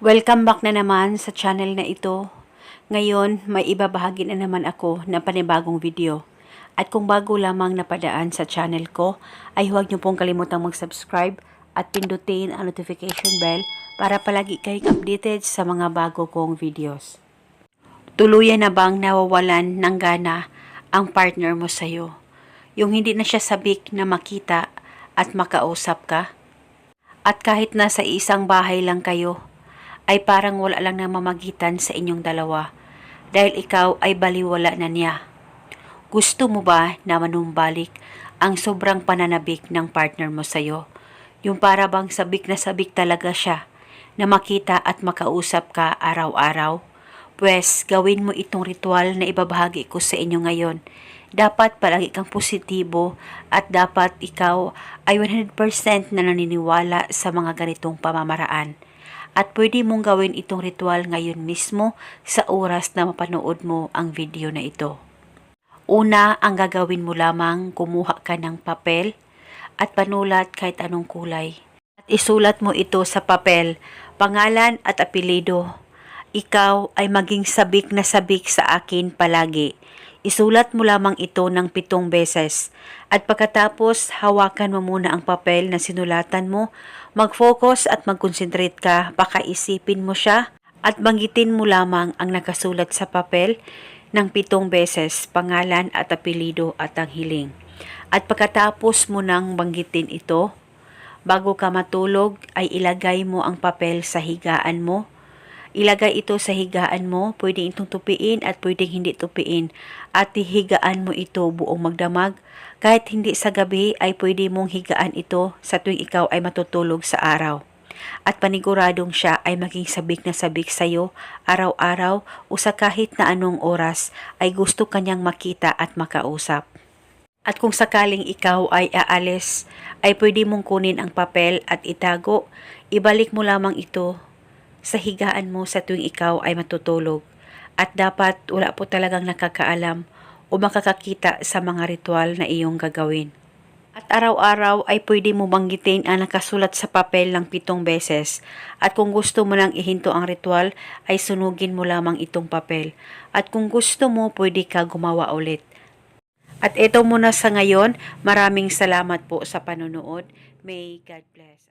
Welcome back na naman sa channel na ito. Ngayon, may ibabahagi na naman ako ng panibagong video. At kung bago lamang napadaan sa channel ko, ay huwag niyo pong kalimutang mag-subscribe at pindutin ang notification bell para palagi kayong updated sa mga bago kong videos. Tuluyan na bang nawawalan ng gana ang partner mo sa'yo? Yung hindi na siya sabik na makita at makausap ka? At kahit nasa isang bahay lang kayo, ay parang wala lang na mamagitan sa inyong dalawa dahil ikaw ay baliwala na niya. Gusto mo ba na manumbalik ang sobrang pananabik ng partner mo sa'yo? Yung para bang sabik na sabik talaga siya na makita at makausap ka araw-araw? Pwes, gawin mo itong ritual na ibabahagi ko sa inyo ngayon. Dapat palagi kang positibo at dapat ikaw ay 100% na naniniwala sa mga ganitong pamamaraan. At pwede mong gawin itong ritual ngayon mismo sa oras na mapanood mo ang video na ito. Una, ang gagawin mo lamang, kumuha ka ng papel at panulat kahit anong kulay. At isulat mo ito sa papel, pangalan at apelido. Ikaw ay maging sabik na sabik sa akin palagi. Isulat mo lamang ito ng pitong beses. At pagkatapos, hawakan mo muna ang papel na sinulatan mo, mag-focus at mag-concentrate ka, pakaisipin mo siya, at banggitin mo lamang ang nakasulat sa papel ng pitong beses, pangalan at apelido at ang hiling. At pagkatapos mo nang banggitin ito, bago ka matulog ay ilagay mo ang papel sa higaan mo, Ilagay ito sa higaan mo, pwedeng itong tupiin at pwedeng hindi tupiin. At higaan mo ito buong magdamag. Kahit hindi sa gabi ay pwede mong higaan ito sa tuwing ikaw ay matutulog sa araw. At paniguradong siya ay maging sabik na sabik sa iyo araw-araw o sa kahit na anong oras ay gusto kanyang makita at makausap. At kung sakaling ikaw ay aalis, ay pwede mong kunin ang papel at itago, ibalik mo lamang ito sa higaan mo sa tuwing ikaw ay matutulog at dapat wala po talagang nakakaalam o makakakita sa mga ritual na iyong gagawin. At araw-araw ay pwede mo banggitin ang nakasulat sa papel ng pitong beses. At kung gusto mo nang ihinto ang ritual, ay sunugin mo lamang itong papel. At kung gusto mo, pwede ka gumawa ulit. At ito muna sa ngayon, maraming salamat po sa panonood. May God bless.